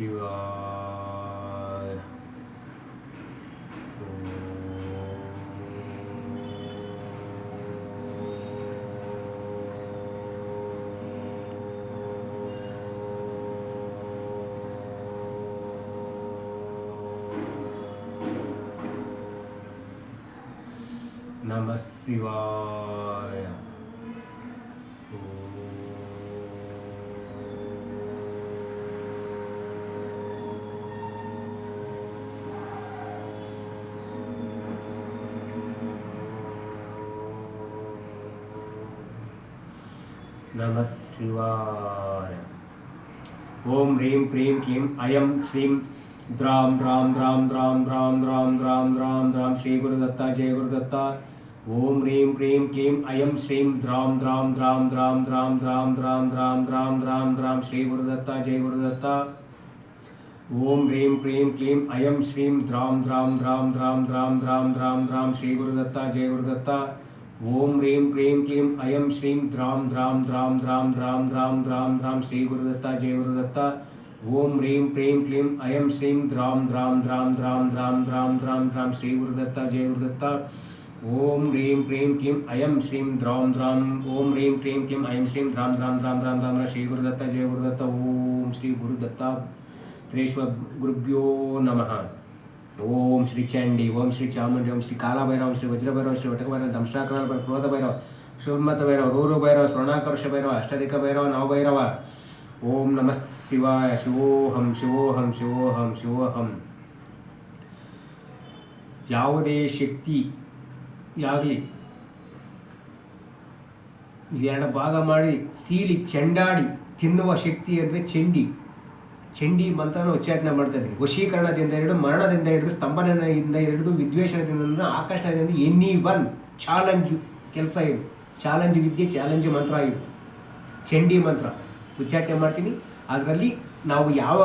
ちはナマスシワー नमः शिवाय ॐ ह्रीं प्रीं क्लीं अयं श्रीं द्रां द्रां द्रां द्रां द्रां द्रां द्रां द्रां द्रां श्रीगुरुदत्ता जयगुरुदत्ता ॐ ह्रीं क्रीं क्लीं अयं श्रीं द्रां द्रां द्रां द्रां द्रां द्रां द्रां द्रां द्रां द्रां द्रां श्रीगुरुदत्ता जयगुरुदत्ता ॐ ह्रीं क्रीं क्लीं अयं श्रीं द्रां द्रां द्रां द्रां द्रां द्रां द्रां द्रां श्रीगुरुदत्ता जयगुरुदत्ता ॐ ह्रीं प्रीं क्लीं अयं श्रीं द्रां द्रां द्रां द्रां द्रां द्रां द्रां द्रां श्रीगुरुदत्ता जयगुरुदत्ता ॐ ह्रीं प्रीं क्लीं अयं श्रीं द्रां द्रां द्रां द्रां द्रां द्रां द्रां द्रां श्रीगुरुदत्ता जयगुरुदत्ता ॐ ह्रीं प्रीं क्लीं अयं श्रीं द्रां द्रां ॐ ह्रीं प्रीं क्लीं अयं श्रीं द्रां द्रां द्रां द्रां द्रां श्रीगुरुदत्ता जयगुरुदत्ता ॐ श्रीगुरुदत्ता त्रेश्वर गुरुभ्यो नमः ಓಂ ಶ್ರೀ ಚಂಡಿ ಓಂ ಶ್ರೀ ಚಾಮುಂಡಿ ಓಂ ಶ್ರೀ ಕಾಲಭೈರವ ಓಂ ಶ್ರೀ ವಜ್ರಭೈರವ ಶ್ರೀ ವಟಕಭೈರವ ದಂಶಾಕರ ಕ್ರೋಧ ಭೈರವ ಶೂರ್ಮತ ಭೈರವ ರೂರು ಭೈರವ ಸ್ವರ್ಣಾಕರ್ಷ ಭೈರವ ಅಷ್ಟಧಿಕ ಭೈರವ ನವಭೈರವ ಓಂ ನಮಃ ಶಿವಾಯ ಶಿವೋಹಂ ಶಿವೋಹಂ ಶಿವೋಹಂ ಶಿವೋಹಂ ಯಾವುದೇ ಶಕ್ತಿ ಯಾಗ್ಲಿ ಎರಡು ಭಾಗ ಮಾಡಿ ಸೀಳಿ ಚೆಂಡಾಡಿ ತಿನ್ನುವ ಶಕ್ತಿ ಅಂದರೆ ಚಂಡಿ ಚಂಡಿ ಮಂತ್ರನ ಉಚ್ಚಾರಣೆ ಮಾಡ್ತಾ ಇದ್ರಿ ವಶೀಕರಣದಿಂದ ಹಿಡಿದು ಮರಣದಿಂದ ಹಿಡಿದು ಸ್ತಂಭನದಿಂದ ಹಿಡಿದು ವಿದ್ವೇಷದಿಂದ ಆಕರ್ಷಣದಿಂದ ಎನಿ ಒನ್ ಚಾಲೆಂಜ್ ಕೆಲಸ ಇದು. ಚಾಲೆಂಜ್ ವಿದ್ಯೆ, ಚಾಲೆಂಜ್ ಮಂತ್ರ ಇದು. ಚಂಡಿ ಮಂತ್ರ ಉಚ್ಚಾಟನೆ ಮಾಡ್ತೀನಿ. ಅದರಲ್ಲಿ ನಾವು ಯಾವ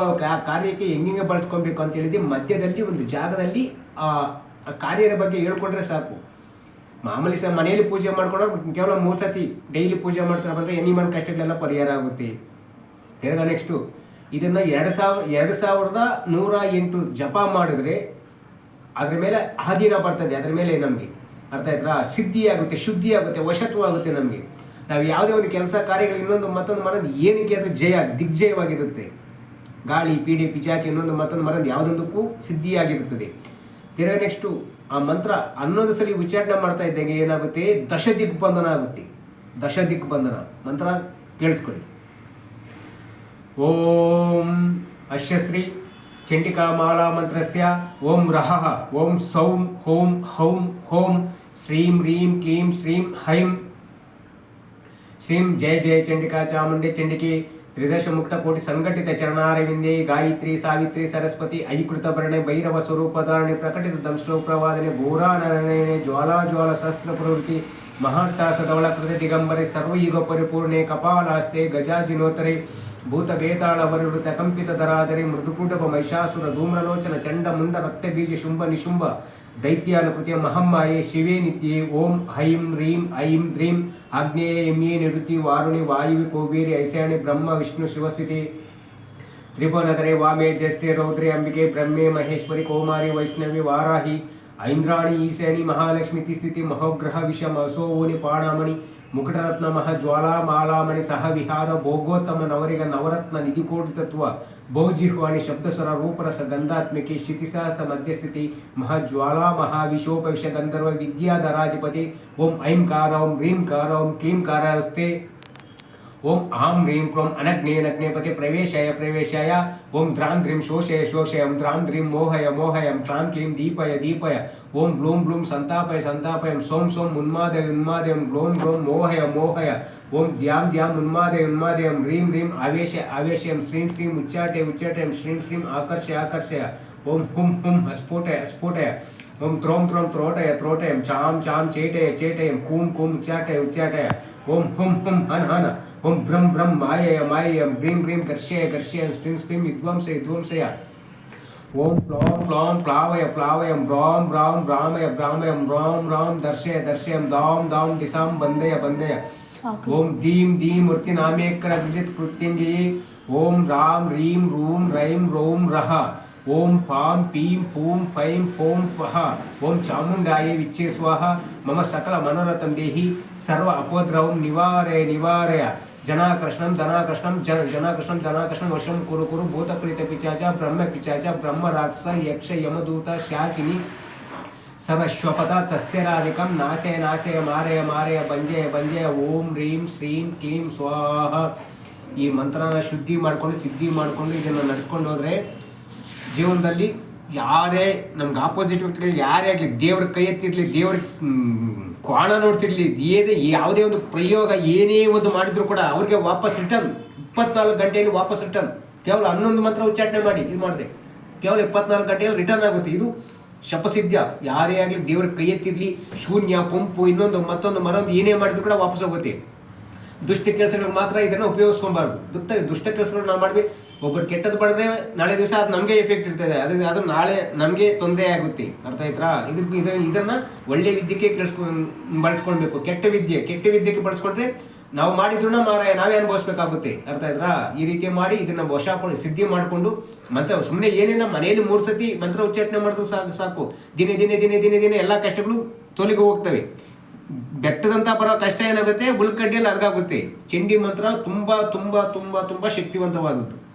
ಕಾರ್ಯಕ್ಕೆ ಹೆಂಗೆ ಬಳಸ್ಕೊಬೇಕು ಅಂತ ಹೇಳಿದ್ರೆ ಮಧ್ಯದಲ್ಲಿ ಒಂದು ಜಾಗದಲ್ಲಿ, ಆ ಕಾರ್ಯದ ಬಗ್ಗೆ ಹೇಳ್ಕೊಂಡ್ರೆ ಸಾಕು. ಮಾಮೂಲಿ ಸಹ ಮನೆಯಲ್ಲಿ ಪೂಜೆ ಮಾಡ್ಕೊಂಡ್ರೆ ಕೇವಲ ಮೂರು ಸತಿ ಡೈಲಿ ಪೂಜೆ ಮಾಡ್ತಾರೆ ಬಂದರೆ ಎನಿ ಮನ್ ಕಷ್ಟಗಳೆಲ್ಲ ಪರಿಹಾರ ಆಗುತ್ತೆ. ತಿರ್ಗಾ ನೆಕ್ಸ್ಟು ಇದನ್ನು ಎರಡು ಸಾವಿರ, ಎರಡು ಸಾವಿರದ ನೂರ ಎಂಟು ಜಪ ಮಾಡಿದ್ರೆ ಅದರ ಮೇಲೆ ಆಧೀನ ಬರ್ತದೆ, ಅದರ ಮೇಲೆ ನಮಗೆ ಅರ್ಥ ಆಯ್ತಾ ಸಿದ್ಧಿ ಆಗುತ್ತೆ ಶುದ್ಧಿ ಆಗುತ್ತೆ ವಶತ್ವ ಆಗುತ್ತೆ ನಮಗೆ ನಾವು ಯಾವುದೇ ಒಂದು ಕೆಲಸ, ಕಾರ್ಯಗಳು, ಇನ್ನೊಂದು ಮತ್ತೊಂದು ಮಾಡೋದು ಏನಕ್ಕೆ ಅದು ಜಯ, ದಿಗ್ಜಯವಾಗಿರುತ್ತೆ. ಗಾಳಿ, ಪೀಡೆ, ಪಿಚಾಚಿ, ಇನ್ನೊಂದು ಮತ್ತೊಂದು ಮರದ್ದು ಯಾವುದೊಂದಕ್ಕೂ ಸಿದ್ಧಿಯಾಗಿರುತ್ತದೆ. ತಿರ ನೆಕ್ಸ್ಟು ಆ ಮಂತ್ರ ಹನ್ನೊಂದು ಸಲ ಉಚ್ಚಾರಣೆ ಮಾಡ್ತಾ ಇದ್ದಂಗೆ ಏನಾಗುತ್ತೆ? ದಶ ದಿಗ್ಬಂಧನ ಆಗುತ್ತೆ. ದಶ ದಿಗ್ಬಂಧನ ಮಂತ್ರ ಕೇಳಿಸ್ಕೊಳ್ಳಿ. ఓం అశ్వశ్రీ అశ్యశ్రీ చండికామాలామంత్రస్య ఓం రహ ఓం సౌం హోం హౌం హోం శ్రీం రీం క్లీం శ్రీం హైం శ్రీం జయ జయ చండికా చాముండి చండికి త్రిదశ ముక్తకోటి సంఘటిత చరణారవింది గాయత్రి సావిత్రి సరస్వతి ఐకృతపరణే భైరవ స్వరూపధారణి ప్రకటిత దంశోప్రవాదనే ఘోరానననే జ్వాలా జ్వాల శస్త్ర ప్రవృత్తి మహాట్టాసవళ కృత దిగంబరి సర్వయుగ పరిపూర్ణే కపాలాస్తే గజాజినోత్తరే ಕಪಾಲಾಸ್ತೆ ಗಜಾಜಿನೋತ್ತರೆ ಭೂತ ಬೇತಾಳ ವರವೃತ ಕಂಪಿತ ದರಾದರೆ ಮೃದುಕೂಟಪ ಮಹಿಷಾಸುರ ಧೂಮ್ರಲೋಚನ ಚಂಡ ಮುಂಡ ರಕ್ತ ಬೀಜ ಶುಂಭ ನಿಶುಂಭ ದೈತ್ಯಾನುಕೃತಿಯ ಮಹಮ್ಮಾಯೆ ಶಿವೇ ನಿತ್ಯೆ ಓಂ ಹೈಂ ರೀಂ ಐಂ ದ್ರೀಂ ಆಗ್ನೇಯ ಯಮ್ಯೇ ನಿರುತಿ ವಾರುಣಿ ವಾಯುವಿ ಕೋಬೇರಿ ಐಸ್ಯಾಣಿ ಬ್ರಹ್ಮ ವಿಷ್ಣು ಶಿವಸ್ಥಿತಿ ತ್ರಿಭುವನಗರೆ ವಾಮೆ ಜ್ಯೇಷ್ಠೆ ರೌದ್ರೆ ಅಂಬಿಕೆ ಬ್ರಹ್ಮೆ ಮಹೇಶ್ವರಿ ಕೌಮಾರಿ ವೈಷ್ಣವಿ ವಾರಾಹಿ ಐಂದ್ರಾಣಿ ಈಶಾನಿ ಮಹಾಲಕ್ಷ್ಮಿ ತಿಸ್ಥಿತಿ ಮಹೋಗ್ರಹ ವಿಷ ಮಸೋನಿ ಪಾಣಾಮಣಿ ಮುಕಟರತ್ನ ಮಹ ಜ್ವಾಲಾ ಮಾಲಾಮಣಿ ಸಹ ವಿಹಾರ ಭೋಗೋತ್ತಮ ನವರಿಗ ನವರತ್ನ ನಿಧಿಕೋಟಿ ತತ್ವ ಬಹುಜಿಹ್ವಾಣಿ ಶಬ್ದಸ್ವರ ರೂಪರಸ ಗಂಧಾತ್ಮಿಕೆ ಶಿತಿಸಹಸ ಮಧ್ಯಸ್ಥಿತಿ ಮಹಾಜ್ವಾಲಾ ಮಹಾವಿಶೋಪವಿಷ ಗಂಧರ್ವ ವಿದ್ಯಾಧರಾಧಿಪತಿ ಓಂ ಐಂಕಾರ ಓಂ ಕಾರ ಓಂ ಕ್ಲೀಂ ಕಾರಾವಸ್ತೆ ओम आम ह्रीं क्रोम अनग्ने नग्नेपति प्रवेशय प्रवेशय। ओम द्रां द्रीं शोषय, शोषयं। द्रां द्रीं मोहय, मोहयं। क्लां क्लीं दीपय दीपय। ओम ब्लूं ब्लूं संतापय संतापय। सोम सोम उन्मादय उन्माद ग्लों ग्लों मोहय मोहय। ओम द्यां द्यां उन्मादय, उन्मादयं। ह्रीं ह्रीं आवेश आवेश श्रीं श्रीं उच्चाटय उच्चाटय। श्रीं श्रीं आकर्षय आकर्षय। ओम हुम हुम स्फोटय स्फोटय ओम त्रोम त्रोम त्रोटय त्रोटय। चाम चाम चेटय चेटय। कूम कूम उच्चाटय उच्चाटय। ओम हुम हुम हन हन। ओम ब्रह्म ब्रह्म माय माय ब्रीम ब्रीम कर्षय कर्षय स्प्रीम स्प्रीम विद्वंस विद्वंसय ओम प्लौं प्लौं प्लावय प्लावय ब्रौं ब्रौं भ्रामय भ्रामय रौं रौं दर्शय दर्शय दां दां दिशां बंदय बंदय ओम दीम दीम दीं दीं मूर्तिनामेकरजित् कृत्यञ्जये ओम राम रीम रूम रैम रोम रह। ओम फां पीम पूम फैं फों पः ओम चामुंडाये विच्चे स्वाहा। मम सकलमनोरथं देहि। सर्व अपद्रवं निवारय निवारय। ಜನಾಕೃಷ್ಣಂ ಧನಾಕೃಷ್ಣಂ ಜನ ಜನಾಕೃಷ್ಣಂ ಧನಾಕೃಷ್ಣಂ ವಶಂ ಕುರು ಕುರು ಭೂತ ಪ್ರೀತ ಪಿಚಾಚ ಬ್ರಹ್ಮ ಪಿಚಾಚ ಬ್ರಹ್ಮ ರಾಕ್ಷಸ ಯಕ್ಷ ಯಮದೂತ ಶಾಕಿನಿ ಸವಶ್ವಪದ ತಸ್ಯರಾಧಿಕಂ ನಾಸೆ ನಾಶಯ ಮಾರಯ ಮಾರಯ ಬಂಜಯ ಬಂಜಯ ಓಂ ರೀಂ ಶ್ರೀಂ ಕ್ಲೀಂ ಸ್ವಾಹ ಈ ಮಂತ್ರನ ಶುದ್ಧಿ ಮಾಡ್ಕೊಂಡು, ಸಿದ್ಧಿ ಮಾಡಿಕೊಂಡು ಇದನ್ನು ನಡೆಸ್ಕೊಂಡು ಹೋದರೆ ಜೀವನದಲ್ಲಿ ಯಾರೇ ನಮ್ಗೆ ಆಪೋಸಿಟ್ ವ್ಯಕ್ತಿಗಳು ಯಾರೇ ಆಗಲಿ, ದೇವ್ರ ಕೈ ಎತ್ತಿರಲಿ, ದೇವ್ರ ಕ್ವಾಣ ನೋಡ್ಸಿರ್ಲಿ, ಏನೇ ಯಾವುದೇ ಒಂದು ಪ್ರಯೋಗ ಏನೇ ಒಂದು ಮಾಡಿದ್ರು ಕೂಡ ಅವ್ರಿಗೆ ವಾಪಸ್ ರಿಟರ್ನ್ ಇಪ್ಪತ್ನಾಲ್ಕು ಗಂಟೆಯಲ್ಲಿ ವಾಪಸ್ ರಿಟರ್ನ್ ಕೇವಲ ಹನ್ನೊಂದು ಮಾತ್ರ ಉಚ್ಚಾಟನೆ ಮಾಡಿ, ಇದು ಮಾಡಿದ್ರೆ. ಕೇವಲ ಇಪ್ಪತ್ನಾಲ್ಕು ಗಂಟೆಯಲ್ಲಿ ರಿಟರ್ನ್ ಆಗುತ್ತೆ. ಇದು ಶಪಸಿದ್ಧ ಯಾರೇ ಆಗಲಿ ದೇವ್ರ ಕೈ ಎತ್ತಿರಲಿ, ಶೂನ್ಯ, ಪಂಪು, ಇನ್ನೊಂದು, ಮತ್ತೊಂದು, ಮರೊಂದು ಏನೇ ಮಾಡಿದ್ರು ಕೂಡ ವಾಪಸ್ ಹೋಗುತ್ತೆ. ದುಷ್ಟ ಕೆಲಸಗಳು ಮಾತ್ರ ಇದನ್ನು ಉಪಯೋಗಿಸ್ಕೊಬಾರ್ದು. ದುಷ್ಟ ದುಷ್ಟ ಕೆಲಸಗಳು ನಾವು ಮಾಡಿದ್ವಿ ಒಬ್ಬರು ಕೆಟ್ಟದ್ದು ಪಡೆದ್ರೆ ನಾಳೆ ದಿವಸ ಅದು ನಮಗೆ ಎಫೆಕ್ಟ್ ಇರ್ತದೆ. ಅದು ಅದು ನಾಳೆ ನಮಗೆ ತೊಂದರೆ ಆಗುತ್ತೆ. ಅರ್ಥ ಆಯ್ತಾ? ಇದು ಇದ ಇದನ್ನ ಒಳ್ಳೆ ವಿದ್ಯೆಗೆ ಕಳಿಸ್ಕೊ, ಬಳಸ್ಕೊಳ್ಬೇಕು. ಕೆಟ್ಟ ವಿದ್ಯೆ, ಕೆಟ್ಟ ವಿದ್ಯೆಗೆ ಬಳಸ್ಕೊಂಡ್ರೆ ನಾವು ಮಾಡಿದ್ರು ಮಾರಾಯ ನಾವೇ ಅನುಭವಿಸ್ಬೇಕಾಗುತ್ತೆ. ಅರ್ಥ ಆಯ್ತಾ? ಈ ರೀತಿ ಮಾಡಿ ಇದನ್ನ ವಶ ಸಿದ್ಧಿ ಮಾಡಿಕೊಂಡು ಮಂತ್ರ ಸುಮ್ಮನೆ ಏನೇನ ಮನೆಯಲ್ಲಿ ಮೂರು ಸತಿ ಮಂತ್ರ ಉಚ್ಚಾಟನೆ ಮಾಡಿದ್ರು ಸಾಕು ಸಾಕು. ದಿನೇ ದಿನೇ ದಿನೇ ದಿನೇ ದಿನೇ ಎಲ್ಲ ಕಷ್ಟಗಳು ತೊಲಗಿ ಹೋಗ್ತವೆ. ಬೆಟ್ಟದಂತ ಬರೋ ಕಷ್ಟ ಏನಾಗುತ್ತೆ? ಉಳ್ಕಡ್ಡಿಯಲ್ಲಿ ಅರ್ಗಾಗುತ್ತೆ. ಚಂಡಿ ಮಂತ್ರ ತುಂಬಾ ತುಂಬಾ ತುಂಬಾ ತುಂಬಾ ಶಕ್ತಿವಂತವಾದದ್ದು.